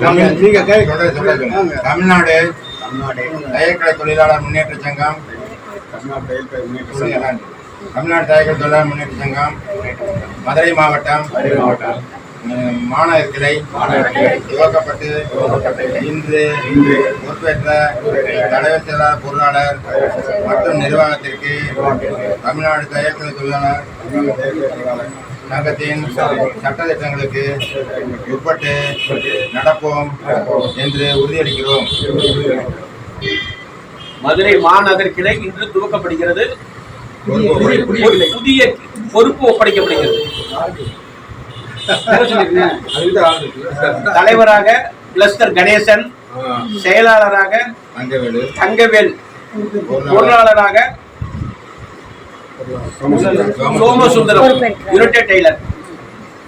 தமிழ்நாடு தமிழ்நாடு. தயாரிக்கலை தொழிலாளர் முன்னேற்ற சங்கம். தமிழ்நாடு தயாரிக்கலை தொழிலாளர் முன்னேற்ற சங்கம். மதுரை மாவட்டம். மாநகர் கிளை. துவக்கப்பட்டு இன்று இன்று பொறுப்பேற்ற தலைவர் செயலாளர் பொருளாளர் மற்றும் நிர்வாகத்திற்கு தமிழ்நாடு ரயில்வே தொழிலாளர் சங்கத்தின் சட்டத்திட்டங்களுக்கு உட்பட்டு நடப்போம் என்று உறுதியளிக்கிறோம். மதுரை மாநகர் கிளை இன்று துவக்கப்படுகிறது. புதிய பொறுப்பு ஒப்படைக்கப்படுகிறது. தலைவராக பிளஸ்டர் கணேசன் செயலாளராக தங்கவேல் பொருளாளர். பொருளாளராக சோமசுந்தரம். United tailor.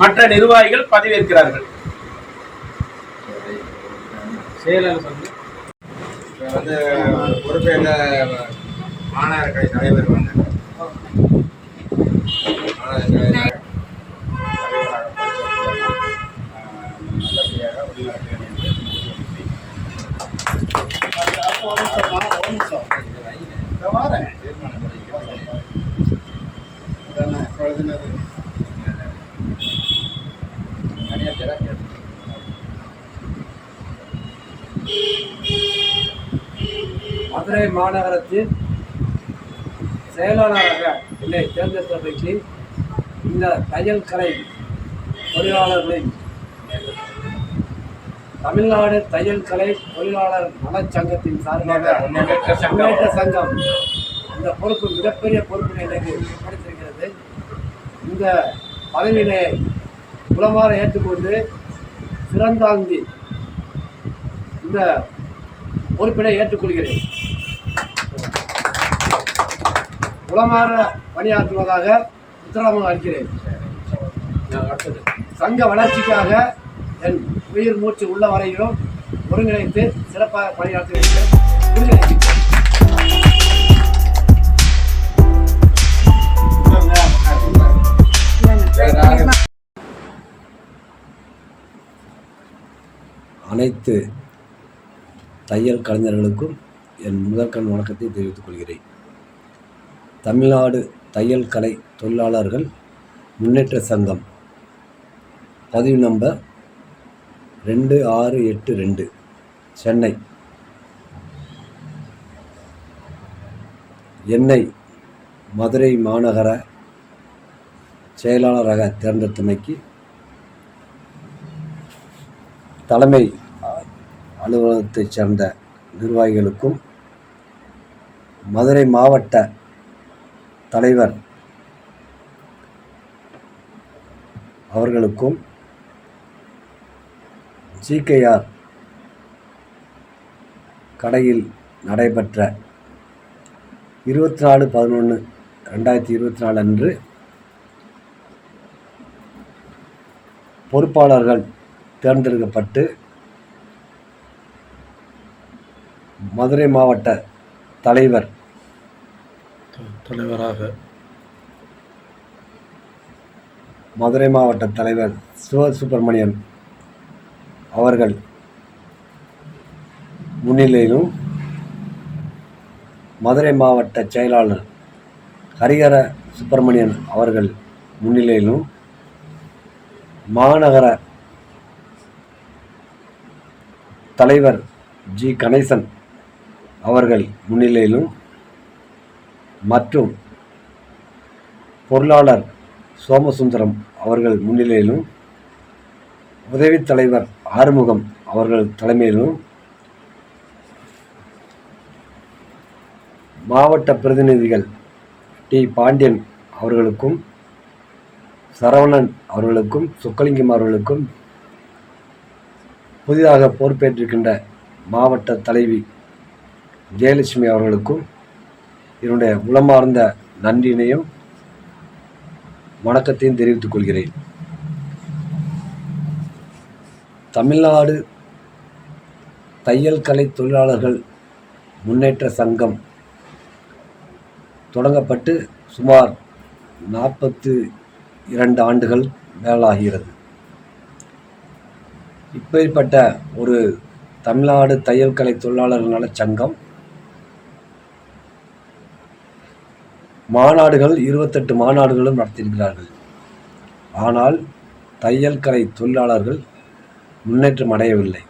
மற்ற நிர்வாகிகள் பதவியேற்கிறார்கள் வந்து பொறுப்பேற்ற மாநகர கலை தலைவர். வந்து நல்லபடியாக பழுதுனது. மதுரை மாநகரத்தில் செயலாளராக என்னை தேர்ந்தெடுத்ததற்கு இந்த தையல் கலை தொழிலாளர்களின் தமிழ்நாடு தையல் கலை தொழிலாளர் நலச்சங்கத்தின் சார்பாக முன்னேற்ற சங்கம். இந்த பொறுப்பு மிகப்பெரிய பொறுப்பினை எனக்கு இந்த பதவியினை குலமாற ஏற்றுக்கொண்டு சிறந்தாந்தி இந்த பொறுப்பினை ஏற்றுக்கொள்கிறேன். குலமாற பணியாற்றுவதாக உத்தரவாதம் அளிக்கிறேன். சங்க வளர்ச்சிக்காக என் உயிர் மூச்சு உள்ள வரையிலும் ஒருங்கிணைத்து சிறப்பாக பணியாற்றுகிறேன் அனைத்து தையல் கலைஞர்களுக்கும் என் முதற்கண் வணக்கத்தை தெரிவித்துக் கொள்கிறேன். தமிழ்நாடு தையல் கலை தொழிலாளர்கள் முன்னேற்ற சங்கம் பதிவு நம்பர் ரெண்டு ஆறு எட்டு ரெண்டு சென்னை. என்னை மதுரை மாநகர செயலாளராக தேர்ந்தெடுத்தமைக்கு தலைமை அலுவலகத்தைச் சேர்ந்த நிர்வாகிகளுக்கும் மதுரை மாவட்ட தலைவர் அவர்களுக்கும் ஜிகேஆர் கடையில் நடைபெற்ற இருபத்தி நாலு பதினொன்று ரெண்டாயிரத்தி இருபத்தி நாலு அன்று பொறுப்பாளர்கள் தேர்ந்தெடுக்கப்பட்டு மதுரை மாவட்ட தலைவர். தலைவராக. மதுரை மாவட்ட தலைவர் சிவ சுப்பிரமணியன் அவர்கள் முன்னிலையிலும் மதுரை மாவட்ட செயலாளர் ஹரிஹர சுப்பிரமணியன் அவர்கள் முன்னிலையிலும் மாநகர தலைவர் ஜி கணேசன் அவர்கள் முன்னிலையிலும் மற்றும் பொருளாளர் சோமசுந்தரம் அவர்கள் முன்னிலையிலும் உதவித் தலைவர் ஆறுமுகம் அவர்கள் தலைமையிலும் மாவட்ட பிரதிநிதிகள் டி. பாண்டியன் அவர்களுக்கும் சரவணன் அவர்களுக்கும் சுக்கலிங்கம் அவர்களுக்கும் புதிதாக பொறுப்பேற்றிருக்கின்ற மாவட்ட தலைவி ஜெயலட்சுமி அவர்களுக்கும் என்னுடைய உளமார்ந்த நன்றியினையும் வணக்கத்தையும் தெரிவித்துக் கொள்கிறேன். தமிழ்நாடு தையல் கலை தொழிலாளர்கள் முன்னேற்ற சங்கம் தொடங்கப்பட்டு சுமார் நாற்பத்து இரண்டு ஆண்டுகள் மேலாகிறது. இப்பேற்பட்ட ஒரு தமிழ்நாடு தையல் கலை தொழிலாளர்கள் நலச்சங்கம் மாநாடுகள் இருபத்தெட்டு மாநாடுகளும் நடத்தியிருக்கிறார்கள். ஆனால் தையல் கலை தொழிலாளர்கள் முன்னேற்றம் அடையவில்லை.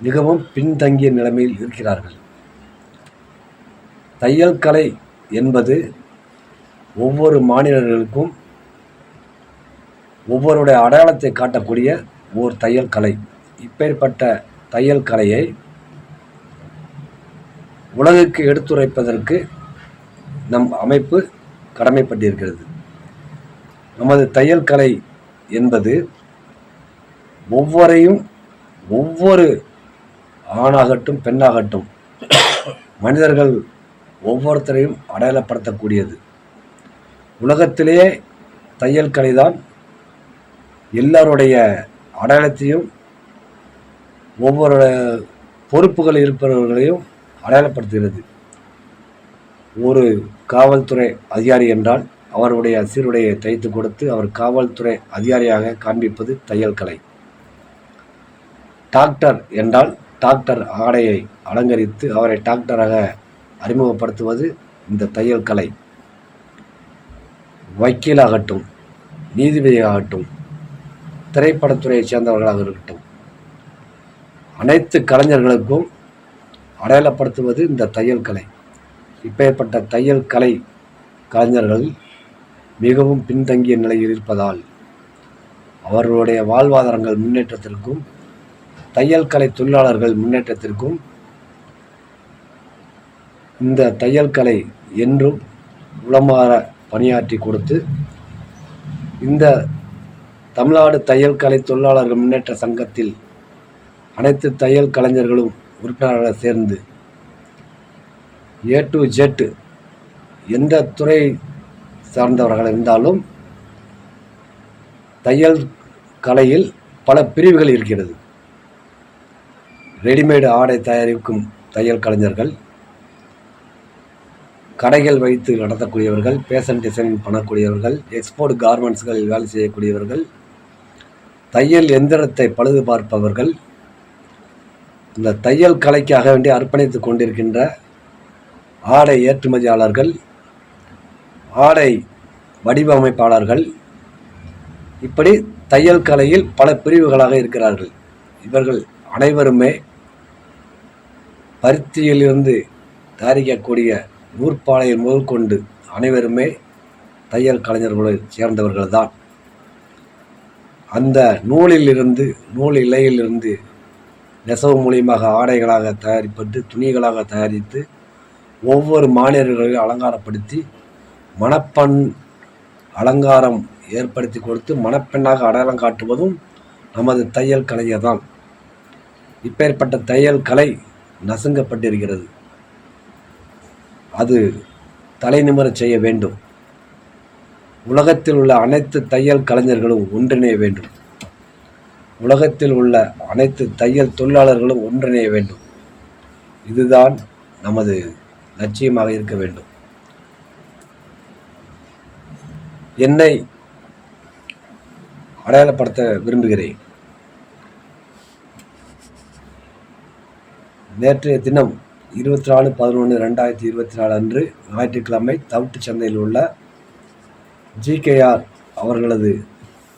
மிகவும் பின்தங்கிய நிலைமையில் இருக்கிறார்கள். தையல் கலை என்பது ஒவ்வொரு மாநிலர்களுக்கும் ஒவ்வொருடைய அடையாளத்தை காட்டக்கூடிய ஓர் தையல் கலை இப்பேற்பட்ட தையல் கலையை உலகுக்கு எடுத்துரைப்பதற்கு நம் அமைப்பு கடமைப்பட்டிருக்கிறது. நமது தையல் கலை என்பது ஒவ்வொரையும் ஒவ்வொரு ஆணாகட்டும் பெண்ணாகட்டும் மனிதர்கள் ஒவ்வொருத்தரையும் அடையாளப்படுத்தக்கூடியது. உலகத்திலேயே தையல் கலை தான் எல்லாருடைய அடையாளத்தையும் ஒவ்வொரு பொறுப்புகள் இருப்பவர்களையும் அடையாளப்படுத்துகிறது. ஒரு காவல்துறை அதிகாரி என்றால் அவருடைய சீருடையை தைத்து கொடுத்து அவர் காவல்துறை அதிகாரியாக காண்பிப்பது தையல் கலை. டாக்டர் என்றால் டாக்டர் ஆடையை அலங்கரித்து அவரை டாக்டராக அறிமுகப்படுத்துவது இந்த தையல் கலை. வக்கீலாகட்டும் நீதிபதியாகட்டும் திரைப்படத்துறையைச் சேர்ந்தவர்களாக இருக்கட்டும் அனைத்து கலைஞர்களுக்கும் அடையாளப்படுத்துவது இந்த தையல் கலை. இப்பேற்பட்ட தையல் கலை கலைஞர்கள் மிகவும் பின்தங்கிய நிலையில் இருப்பதால் அவர்களுடைய வாழ்வாதாரங்கள் முன்னேற்றத்திற்கும் தையல் கலை தொழிலாளர்கள் முன்னேற்றத்திற்கும் இந்த தையல் கலை என்றும் உளமாற பணியாற்றி கொடுத்து இந்த தமிழ்நாடு தையல் கலை தொழிலாளர்கள் முன்னேற்ற சங்கத்தில் அனைத்து தையல் கலைஞர்களும் உறுப்பினராக சேர்ந்து ஏ டு ஜெட் எந்த துறை சார்ந்தவர்கள் இருந்தாலும் தையல் கலையில் பல பிரிவுகள் இருக்கிறது. ரெடிமேடு ஆடை தயாரிக்கும் தையல் கலைஞர்கள் கடைகள் வைத்து நடத்தக்கூடியவர்கள் பேஷன் டிசைனிங் பண்ணக்கூடியவர்கள் எக்ஸ்போர்ட் கார்மெண்ட்ஸ்களில் வேலை செய்யக்கூடியவர்கள் தையல் எந்திரத்தை பழுது பார்ப்பவர்கள் இந்த தையல் கலைக்காக வேண்டி அர்ப்பணித்து கொண்டிருக்கின்ற ஆடை ஏற்றுமதியாளர்கள் ஆடை வடிவமைப்பாளர்கள் இப்படி தையல் கலையில் பல பிரிவுகளாக இருக்கிறார்கள். இவர்கள் அனைவருமே பருத்தியிலிருந்து தயாரிக்கக்கூடிய நூற்பாலையை முதற்கொண்டு அனைவருமே தையல் கலைஞர்களை சேர்ந்தவர்கள்தான். அந்த நூலிலிருந்து நூல் இலையிலிருந்து நெசவு மூலியமாக ஆடைகளாக தயாரிப்பட்டு துணிகளாக தயாரித்து ஒவ்வொரு மாநிலர்களையும் அலங்காரப்படுத்தி மணப்பெண் அலங்காரம் ஏற்படுத்தி கொடுத்து மணப்பெண்ணாக அடையாளம் காட்டுவதும் நமது தையல் கலையை தான் இப்பேற்பட்ட தையல் கலை நசுங்கப்பட்டிருக்கிறது. அது தலை நிமிரச் செய்ய வேண்டும். உலகத்தில் உள்ள அனைத்து தையல் கலைஞர்களும் ஒன்றிணைய வேண்டும். உலகத்தில் உள்ள அனைத்து தையல் தொழிலாளர்களும் ஒன்றிணைய வேண்டும். இதுதான் நமது லட்சியமாக இருக்க வேண்டும். என்னை அடையாளப்படுத்த விரும்புகிறேன். நேற்றைய தினம் இருபத்தி நாலு பதினொன்று ரெண்டாயிரத்தி இருபத்தி நாலு அன்று ஞாயிற்றுக்கிழமை தவிட்டு சந்தையில் உள்ள ஜிகேஆர் அவர்களது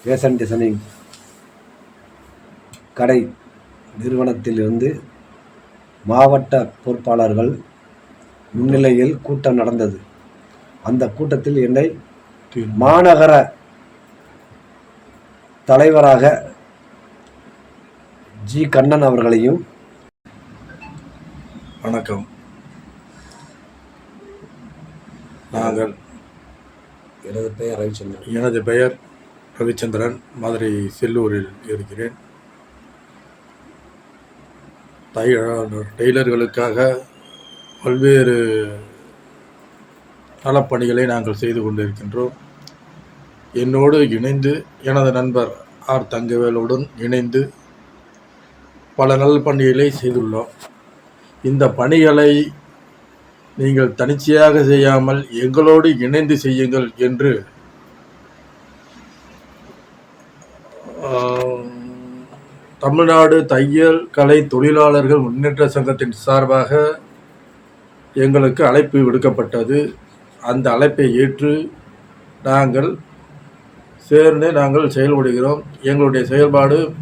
ஃபேஷன் டிசைனிங் கடை நிறுவனத்திலிருந்து மாவட்ட பொறுப்பாளர்கள் முன்னிலையில் கூட்டம் நடந்தது. அந்த கூட்டத்தில் என்னை மாநகர தலைவராக ஜி. கண்ணன் அவர்களையும் வணக்கம். நாங்கள் எனது பெயர் ரவிச்சந்திரன். எனது பெயர் ரவிச்சந்திரன். மதுரை செல்லூரில் இருக்கிறேன். டெய்லர்களுக்காக பல்வேறு நலப்பணிகளை நாங்கள் செய்து கொண்டிருக்கின்றோம். என்னோடு இணைந்து எனது நண்பர் ஆர். தங்கவேலுடன் இணைந்து பல நலப்பணிகளை செய்துள்ளோம். இந்த பணிகளை நீங்கள் தனிச்சையாக செய்யாமல் எங்களோடு இணைந்து செய்யுங்கள் என்று தமிழ்நாடு தையல் கலை தொழிலாளர்கள் முன்னேற்ற சங்கத்தின் சார்பாக எங்களுக்கு அழைப்பு விடுக்கப்பட்டது. அந்த அழைப்பை ஏற்று நாங்கள் சேர்ந்து நாங்கள் செயல்படுகிறோம். எங்களுடைய செயல்பாடு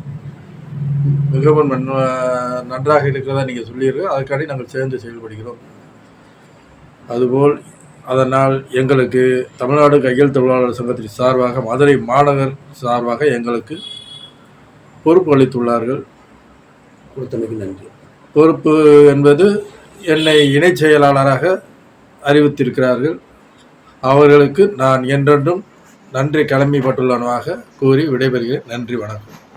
மிகவும் நன்- நன்றாக இருக்கிறதா நீங்கள் சொல்லியிருக்க. அதுக்காண்டி நாங்கள் சேர்ந்து செயல்படுகிறோம். அதுபோல் அதனால் எங்களுக்கு தமிழ்நாடு கையல் தொழிலாளர் சங்கத்தின் சார்பாக மதுரை மாநகர் சார்பாக எங்களுக்கு பொறுப்பு அளித்துள்ளார்கள். கொடுத்தமைக்கு நன்றி. பொறுப்பு என்பது என்னை இணைச் செயலாளராக அறிவித்திருக்கிறார்கள். அவர்களுக்கு நான் என்றென்றும் நன்றி கடமைப்பட்டுள்ளனவாக கூறி விடைபெறுகிறேன். நன்றி வணக்கம்.